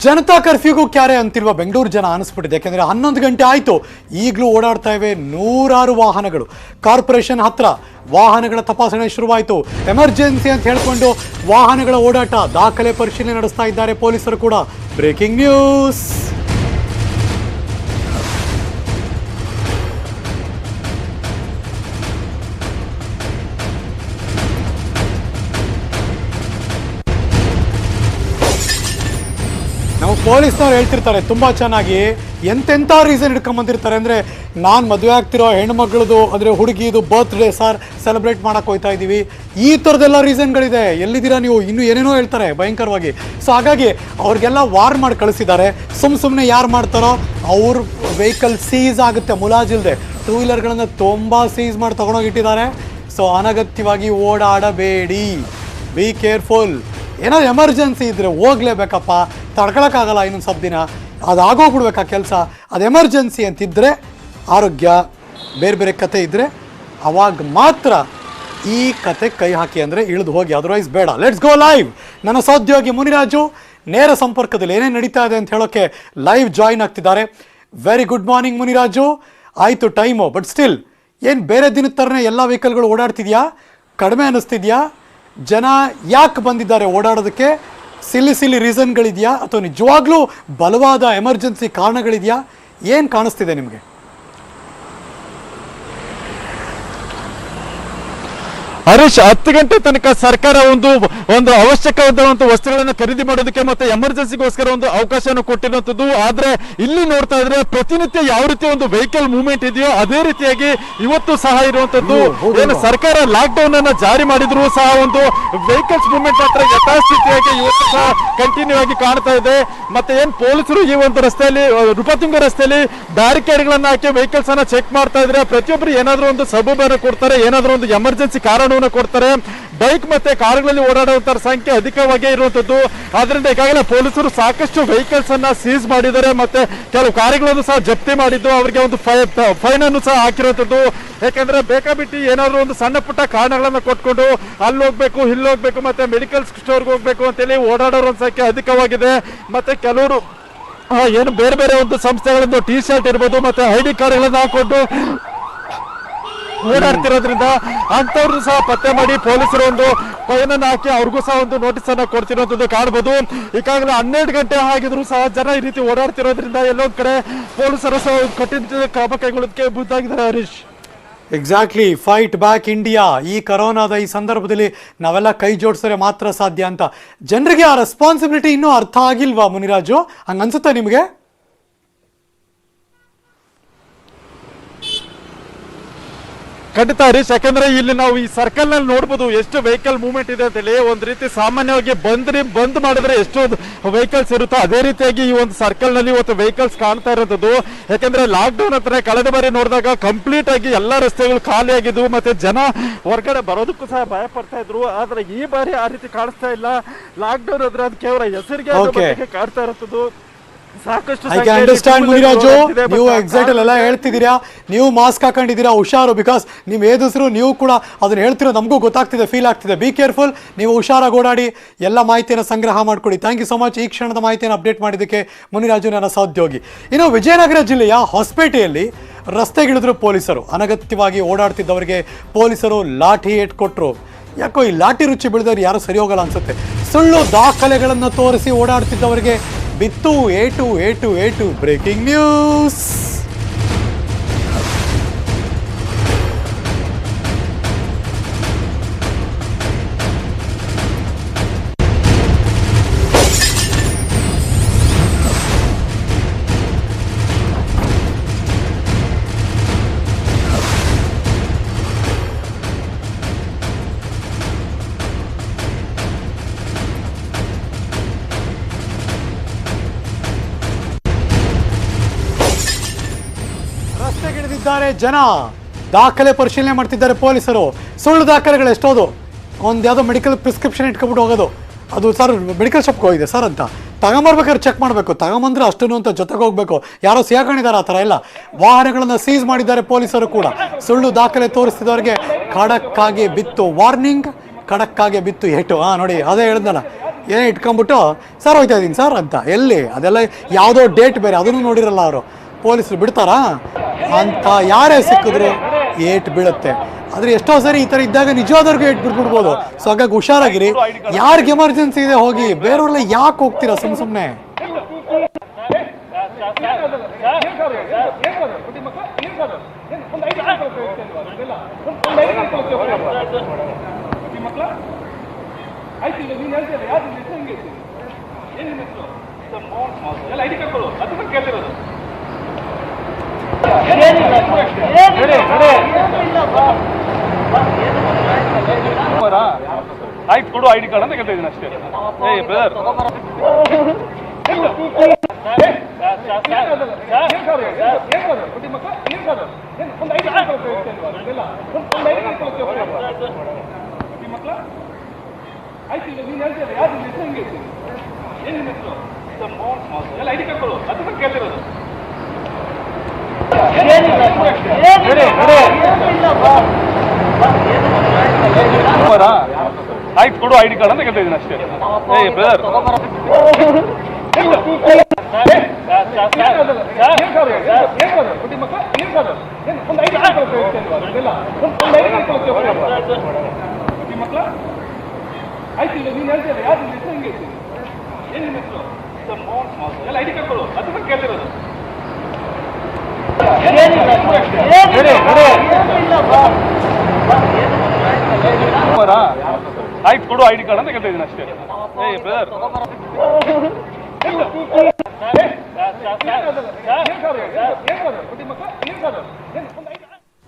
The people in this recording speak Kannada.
ಜನತಾ ಕರ್ಫ್ಯೂಗೂ ಕ್ಯಾರೆ ಅಂತಿರುವ ಬೆಂಗಳೂರು ಜನ ಅನಿಸ್ಬಿಟ್ಟಿದೆ. ಯಾಕೆಂದರೆ ಹನ್ನೊಂದು ಗಂಟೆ ಆಯಿತು, ಈಗಲೂ ಓಡಾಡ್ತಾ ಇವೆ ನೂರಾರು ವಾಹನಗಳು. ಕಾರ್ಪೊರೇಷನ್ ಹತ್ರ ವಾಹನಗಳ ತಪಾಸಣೆ ಶುರುವಾಯಿತು. ಎಮರ್ಜೆನ್ಸಿ ಅಂತ ಹೇಳಿಕೊಂಡು ವಾಹನಗಳ ಓಡಾಟ ದಾಖಲೆ ಪರಿಶೀಲನೆ ನಡೆಸ್ತಾ ಇದ್ದಾರೆ ಪೊಲೀಸರು ಕೂಡ. Breaking news. ಪೊಲೀಸ್ನವ್ರು ಹೇಳ್ತಿರ್ತಾರೆ, ತುಂಬ ಚೆನ್ನಾಗಿ. ಎಂತೆಂಥ ರೀಸನ್ ಹಿಡ್ಕೊಂಬಂದಿರ್ತಾರೆ ಅಂದರೆ, ನಾನು ಮದುವೆ ಆಗ್ತಿರೋ ಹೆಣ್ಮಗಳದು ಅಂದರೆ ಹುಡುಗಿದು ಬರ್ತ್ಡೇ ಸರ್ ಸೆಲೆಬ್ರೇಟ್ ಮಾಡೋಕೆ ಹೋಗ್ತಾ ಇದ್ದೀವಿ. ಈ ಥರದ್ದೆಲ್ಲ ರೀಸನ್ಗಳಿದೆ ಎಲ್ಲಿದ್ದೀರಾ ನೀವು? ಇನ್ನೂ ಏನೇನೋ ಹೇಳ್ತಾರೆ ಭಯಂಕರವಾಗಿ. ಸೊ ಹಾಗಾಗಿ ಅವ್ರಿಗೆಲ್ಲ ವಾರ್ ಮಾಡಿ ಕಳಿಸಿದ್ದಾರೆ. ಸುಮ್ಮ ಸುಮ್ಮನೆ ಯಾರು ಮಾಡ್ತಾರೋ, ಅವ್ರ ವೆಹಿಕಲ್ ಸೀಸ್ ಆಗುತ್ತೆ, ಮುಲಾಜಿಲ್ದೆ. ಟೂ ವೀಲರ್ಗಳನ್ನು ತುಂಬ ಸೀಸ್ ಮಾಡಿ ತೊಗೊಂಡೋಗಿಟ್ಟಿದ್ದಾರೆ ಸೊ ಅನಗತ್ಯವಾಗಿ ಓಡಾಡಬೇಡಿ. ಬಿ ಕೇರ್ಫುಲ್ ಏನಾದ್ರು ಎಮರ್ಜೆನ್ಸಿ ಇದ್ದರೆ ಹೋಗ್ಲೇಬೇಕಪ್ಪ, ತಡ್ಕೊಳಕ್ಕಾಗಲ್ಲ ಇನ್ನೊಂದು ಸ್ವಲ್ಪ ದಿನ. ಅದು ಆಗೋಗ್ಬಿಡ್ಬೇಕಾ ಕೆಲಸ. ಅದು ಎಮರ್ಜೆನ್ಸಿ ಅಂತಿದ್ದರೆ ಆರೋಗ್ಯ, ಬೇರೆ ಬೇರೆ ಕತೆ ಇದ್ದರೆ ಅವಾಗ ಮಾತ್ರ ಈ ಕತೆ ಕೈ ಹಾಕಿ ಅಂದರೆ ಇಳಿದು ಹೋಗಿ. ಅದರ್ವೈಸ್ ಬೇಡ. ಲೆಟ್ಸ್ ಗೋ ಲೈವ್ ನನ್ನ ಸಹೋದ್ಯೋಗಿ ಮುನಿರಾಜು, ನೇರ ಸಂಪರ್ಕದಲ್ಲಿ ಏನೇನು ನಡೀತಾ ಇದೆ ಅಂತ ಹೇಳೋಕ್ಕೆ ಲೈವ್ ಜಾಯಿನ್ ಆಗ್ತಿದ್ದಾರೆ. Very good morning Muniraju. ಆಯಿತು ಟೈಮು ಬಟ್ ಸ್ಟಿಲ್ ಏನು ಬೇರೆ ದಿನದ ಥರನೇ ಎಲ್ಲ ವೆಹಿಕಲ್ಗಳು ಓಡಾಡ್ತಿದ್ಯಾ? ಕಡಿಮೆ ಅನ್ನಿಸ್ತಿದ್ಯಾ ಜನ ಯಾಕೆ ಬಂದಿದ್ದಾರೆ ಓಡಾಡೋದಕ್ಕೆ? ಸಿಲ್ಲಿ ಸಿಲ್ಲಿ ರೀಸನ್ಗಳಿದೆಯಾ ಅಥವಾ ನಿಜವಾಗ್ಲೂ ಬಲವಾದ ಎಮರ್ಜೆನ್ಸಿ ಕಾರಣಗಳಿದೆಯಾ? ಏನು ಕಾಣಿಸ್ತಿದೆ ನಿಮಗೆ? ಹರೀಶ್ ಹತ್ತು ಗಂಟೆ ತನಕ ಸರ್ಕಾರ ಒಂದು ಒಂದು ಅವಶ್ಯಕವಾದಂತ ವಸ್ತುಗಳನ್ನು ಖರೀದಿ ಮಾಡೋದಕ್ಕೆ ಮತ್ತೆ ಎಮರ್ಜೆನ್ಸಿಗೋಸ್ಕರ ಒಂದು ಅವಕಾಶವನ್ನು ಕೊಟ್ಟಿರುವಂತದ್ದು ಆದ್ರೆ ಇಲ್ಲಿ ನೋಡ್ತಾ ಇದ್ರೆ ಪ್ರತಿನಿತ್ಯ ಯಾವ ರೀತಿ ಒಂದು ವೆಹಿಕಲ್ ಮೂವ್ಮೆಂಟ್ ಇದೆಯೋ ಅದೇ ರೀತಿಯಾಗಿ ಇವತ್ತು ಸಹ ಇರುವಂತದ್ದು ಏನು ಸರ್ಕಾರ ಲಾಕ್ ಡೌನ್ ಅನ್ನ ಜಾರಿ ಮಾಡಿದ್ರು ಸಹ ಒಂದು ವೆಹಿಕಲ್ಸ್ ಮೂವ್ಮೆಂಟ್ ಮಾತ್ರ ಯಥಾಸ್ಥಿತಿಯಾಗಿ ಇವತ್ತು ಸಹ ಕಂಟಿನ್ಯೂ ಆಗಿ ಕಾಣ್ತಾ ಇದೆ. ಮತ್ತೆ ಏನ್ ಪೊಲೀಸರು ಈ ಒಂದು ರಸ್ತೆಯಲ್ಲಿ ರೂಪತುಂಗ ನೃಪತುಂಗ ರಸ್ತೆಯಲ್ಲಿ ಬ್ಯಾರಿಕೇಡ್ ಗಳನ್ನ ಹಾಕಿ ವೆಹಿಕಲ್ಸ್ ಅನ್ನ ಚೆಕ್ ಮಾಡ್ತಾ ಇದ್ರೆ ಪ್ರತಿಯೊಬ್ಬರು ಏನಾದ್ರು ಒಂದು ಸಬೂಬನ್ನು ಕೊಡ್ತಾರೆ ಏನಾದ್ರು ಒಂದು ಎಮರ್ಜೆನ್ಸಿ ಕಾರಣವನ್ನು ಕೊಡ್ತಾರೆ. ಬೈಕ್ ಮತ್ತೆ ಕಾರುಗಳಲ್ಲಿ ಓಡಾಡುವಂತ ಸಂಖ್ಯೆ ಅಧಿಕವಾಗಿ ಇರುವಂತದ್ದು. ಆದ್ರಿಂದ ಈಗಾಗಲೇ ಪೊಲೀಸರು ಸಾಕಷ್ಟು ವೆಹಿಕಲ್ಸ್ ಅನ್ನ ಸೀಸ್ ಮಾಡಿದ್ದಾರೆ ಮತ್ತೆ ಕೆಲವು ಕಾರುಗಳನ್ನು ಸಹ ಜಪ್ತಿ ಮಾಡಿದ್ದು, ಅವರಿಗೆ ಒಂದು ಫೈನ್ ಅನ್ನು ಸಹ ಹಾಕಿರುವಂತದ್ದು. ಯಾಕಂದ್ರೆ ಬೇಕಾಬಿಟ್ಟಿ ಏನಾದ್ರು ಒಂದು ಸಣ್ಣ ಪುಟ್ಟ ಕಾರಣಗಳನ್ನ ಕೊಟ್ಕೊಂಡು ಅಲ್ಲಿ ಹೋಗ್ಬೇಕು ಇಲ್ಲಿ ಹೋಗ್ಬೇಕು ಮತ್ತೆ ಮೆಡಿಕಲ್ ಸ್ಟೋರ್ಗೆ ಹೋಗ್ಬೇಕು ಅಂತೇಳಿ ಓಡಾಡೋರ ಸಂಖ್ಯೆ ಅಧಿಕವಾಗಿದೆ. ಮತ್ತೆ ಕೆಲವರು ಏನು ಬೇರೆ ಬೇರೆ ಒಂದು ಸಂಸ್ಥೆಗಳಿಂದ ಟಿ ಶರ್ಟ್ ಇರ್ಬೋದು, ಮತ್ತೆ ಐ ಡಿ ಕಾರ್ಡ್ಗಳನ್ನ ಹಾಕೊಂಡು ಓಡಾಡ್ತಿರೋದ್ರಿಂದ ಅಂತವ್ರು ಸಹ ಪತ್ತೆ ಮಾಡಿ ಪೊಲೀಸರು ಒಂದು ಫೈನ್ ಹಾಕಿ ಅವ್ರಿಗೂ ಸಹ ಒಂದು ನೋಟಿಸ್ ಅನ್ನ ಕೊಡ್ತಿರೋದು ಕಾಣಬಹುದು ಈಗಾಗಲೇ ಹನ್ನೆರಡು ಗಂಟೆ ಆಗಿದ್ರು ಸಹ ಜನ ಈ ರೀತಿ ಓಡಾಡ್ತಿರೋದ್ರಿಂದ ಎಲ್ಲೊಂದ್ ಕಡೆ ಪೊಲೀಸರು ಸಹ ಕಠಿಣ ಕ್ರಮ ಕೈಗೊಳ್ಳೋದಕ್ಕೆ ಬುದ್ಧಾಗಿದ್ದಾರೆ Harish. Exactly fight back India ಈ ಕರೋನಾದ ಈ ಸಂದರ್ಭದಲ್ಲಿ ನಾವೆಲ್ಲ ಕೈ ಜೋಡಿಸಿದ್ರೆ ಮಾತ್ರ ಸಾಧ್ಯ ಅಂತ. ಜನರಿಗೆ ಆ ರೆಸ್ಪಾನ್ಸಿಬಿಲಿಟಿ ಇನ್ನೂ ಅರ್ಥ ಆಗಿಲ್ವಾ ಮುನಿರಾಜು? ಹಂಗನ್ಸುತ್ತಾ ನಿಮಗೆ? ಖಂಡಿತ ಹರೀಶ್ ಯಾಕಂದ್ರೆ ಇಲ್ಲಿ ನಾವು ಈ ಸರ್ಕಲ್ನಲ್ಲಿ ನೋಡ್ಬೋದು ಎಷ್ಟು ವೆಹಿಕಲ್ ಮೂವ್ಮೆಂಟ್ ಇದೆ ಅಂತೇಳಿ. ಒಂದ್ ರೀತಿ ಸಾಮಾನ್ಯವಾಗಿ ಬಂದ್ರಿ ಬಂದ್ ಮಾಡಿದ್ರೆ ಎಷ್ಟು ವೆಹಿಕಲ್ಸ್ ಇರುತ್ತೋ ಅದೇ ರೀತಿಯಾಗಿ ಈ ಒಂದು ಸರ್ಕಲ್ನಲ್ಲಿ ಇವತ್ತು ವೆಹಿಕಲ್ಸ್ ಕಾಣ್ತಾ ಇರೋದು ಯಾಕಂದ್ರೆ ಲಾಕ್ ಡೌನ್ ಹತ್ರ ಕಳೆದ ಬಾರಿ ನೋಡಿದಾಗ ಕಂಪ್ಲೀಟ್ ಆಗಿ ಎಲ್ಲಾ ರಸ್ತೆಗಳು ಖಾಲಿ ಆಗಿದ್ವು ಮತ್ತೆ ಜನ ಹೊರಗಡೆ ಬರೋದಕ್ಕೂ ಸಹ ಭಯ ಪಡ್ತಾ ಇದ್ರು. ಆದ್ರೆ ಈ ಬಾರಿ ಆ ರೀತಿ ಕಾಣಿಸ್ತಾ ಇಲ್ಲ. ಲಾಕ್ ಡೌನ್ ಅಂದ್ರೆ ಅದು ಕೇವಲ ಹೆಸರಿಗೆ ಕಾಣ್ತಾ ಕಾಡ್ತಾ ಇರೋದು ಸಾಕಷ್ಟು ಐ ಕ್ಯಾನ್ ಅಂಡರ್ಸ್ಟ್ಯಾಂಡ್ ಮುನಿರಾಜು ನೀವು ಎಕ್ಸಾಕ್ಟ್ ಅಲ್ಲೆಲ್ಲ ಹೇಳ್ತಿದ್ದೀರಾ? ನೀವು ಮಾಸ್ಕ್ ಹಾಕೊಂಡಿದ್ದೀರಾ? ಹುಷಾರು ಬಿಕಾಸ್ ನೀವು ಏದಿಸ್ರು ನೀವು ಕೂಡ ಅದನ್ನ ಹೇಳ್ತಿರೋ ನಮಗೂ ಗೊತ್ತಾಗ್ತಿದೆ ಫೀಲ್ ಆಗ್ತಿದೆ. ಬಿ ಕೇರ್ಫುಲ್ ನೀವು ಹುಷಾರಾಗಿ ಓಡಾಡಿ ಎಲ್ಲ ಮಾಹಿತಿಯನ್ನು ಸಂಗ್ರಹ ಮಾಡ್ಕೊಡಿ. ಥ್ಯಾಂಕ್ ಯು ಸೊ ಮಚ್ ಈ ಕ್ಷಣದ ಮಾಹಿತಿಯನ್ನು ಅಪ್ಡೇಟ್ ಮಾಡಿದ್ದಕ್ಕೆ ಮುನಿರಾಜು ನನ್ನ ಸಹೋದ್ಯೋಗಿ. ಇನ್ನು ವಿಜಯನಗರ ಜಿಲ್ಲೆಯ ಹೊಸಪೇಟೆಯಲ್ಲಿ ರಸ್ತೆಗಿಳಿದ್ರು ಪೊಲೀಸರು. ಅನಗತ್ಯವಾಗಿ ಓಡಾಡ್ತಿದ್ದವರಿಗೆ ಪೊಲೀಸರು ಲಾಠಿ ಏಟ್ ಕೊಟ್ಟರು ಯಾಕೋ ಈ ಲಾಠಿ ರುಚಿ ಬೆಳೆದವ್ರು ಯಾರು ಸರಿ ಹೋಗಲ್ಲ ಅನ್ಸುತ್ತೆ. ಸುಳ್ಳು ದಾಖಲೆಗಳನ್ನು ತೋರಿಸಿ ಓಡಾಡ್ತಿದ್ದವರಿಗೆ ಬಿತ್ತು ಏಟು ಏಟು ಏಟು ಬ್ರೇಕಿಂಗ್ ನ್ಯೂಸ್ ರಸ್ತೆಗಿಳಿದಿದ್ದಾರೆ ಜನ ದಾಖಲೆ ಪರಿಶೀಲನೆ ಮಾಡ್ತಿದ್ದಾರೆ ಪೊಲೀಸರು. ಸುಳ್ಳು ದಾಖಲೆಗಳು ಎಷ್ಟೋದು ಒಂದು ಯಾವುದೋ ಮೆಡಿಕಲ್ ಪ್ರಿಸ್ಕ್ರಿಪ್ಷನ್ ಇಟ್ಕೊಬಿಟ್ಟು ಹೋಗೋದು. ಅದು ಸರ್ ಮೆಡಿಕಲ್ ಶಾಪ್ಗೆ ಹೋಗಿದೆ ಸರ್ ಅಂತ. ತಗೊಂಬರ್ಬೇಕಾದ್ರೆ ಚೆಕ್ ಮಾಡಬೇಕು. ತಗೊಂಬಂದ್ರೆ ಅಷ್ಟನ್ನು ಅಂತ ಜೊತೆಗೆ ಹೋಗಬೇಕು. ಯಾರೋ ಸಿಗಾಕೊಂಡಿದ್ದಾರೆ ಆ ಥರ ಎಲ್ಲ ವಾಹನಗಳನ್ನು ಸೀಸ್ ಮಾಡಿದ್ದಾರೆ ಪೊಲೀಸರು ಕೂಡ. ಸುಳ್ಳು ದಾಖಲೆ ತೋರಿಸಿದವರಿಗೆ ಖಡಕ್ಕಾಗಿ ಬಿತ್ತು ವಾರ್ನಿಂಗ್ ಖಡಕ್ಕಾಗಿ ಬಿತ್ತು ಏಟು. ಹಾಂ ನೋಡಿ, ಅದೇ ಹೇಳಿದ್ನಲ್ಲ ಏನೇ ಇಟ್ಕೊಂಬಿಟ್ಟು ಸರ್, ಹೋಯ್ತಾ ಇದ್ದೀನಿ ಸರ್ ಅಂತ. ಎಲ್ಲಿ? ಅದೆಲ್ಲ ಯಾವುದೋ ಡೇಟ್ ಬೇರೆ. ಅದನ್ನು ನೋಡಿರಲ್ಲ ಅವರು. ಪೊಲೀಸರು ಬಿಡ್ತಾರಾ? ಅಂತ ಯಾರೇ ಸಿಕ್ಕಿದ್ರೆ ಏಟ್ ಬೀಳುತ್ತೆ. ಆದರೆ ಎಷ್ಟೋ ಸರಿ ಈ ಥರ ಇದ್ದಾಗ ನಿಜವಾದವ್ರಿಗೆ ಏಟ್ ಬಿಟ್ಬಿಡ್ಬೋದು. ಸೊ ಹಾಗಾಗಿ ಹುಷಾರಾಗಿರಿ. ಯಾರಿಗೆ ಎಮರ್ಜೆನ್ಸಿ ಇದೆ ಹೋಗಿ ಬೇರೆಯವ್ರೆಲ್ಲ ಯಾಕೆ ಹೋಗ್ತೀರಾ ಸುಮ್ಮ ಸುಮ್ಮನೆ ಆಯ್ತು ಎಲ್ಲ ಕಾರ್ಡ್ ಕೊಡು ಐ ಡಿ ಕಾರ್ಡ್ ಅಂತ ಕೇಳ್ತಾ ಇದ್ದೀನಿ ಅಷ್ಟೇ ಏ ಬ್ರದರ್ ಆಯ್ತು ಈಗ ನೀನು ಹೇಳ್ತೀರ ಯಾರು ಹೆಸರು ಹೆಂಗೆ ಏನು ನಿನ್ನ ಹೆಸರು sir Mohan small ID card ಕೊಡು ಅದನ್ನ ಕೇಳ್ತಿರೋದು ಆಯ್ತು ಕೊಡು ಐಡಿ ಕಾರ್ಡ್ ಅಂತ ಕೇಳ್ತಾ ಅಷ್ಟೇ. ಏಯ್ ಬ್ರದರ್ ಆಯ್ತು ಈಗ ನೀನು ಹೇಳ್ತೀರ ಯಾರು ಹೆಸರು ಹೆಂಗೆ ಏನು ನಿಮ್ಮ ಹೆಸರು ಎಲ್ಲ ಐಡಿ ಕಾರ್ಡ್ ಕೊಡು ಅದನ್ನ ಕೇಳ್ತಿರೋದು ಆಯ್ತು ಕೊಡು ಐಡಿ ಕಾರ್ಡ್ ಅಂತ ಕೇಳ್ತಾ ಅಷ್ಟೇ ಏಯ್ ಬ್ರದರ್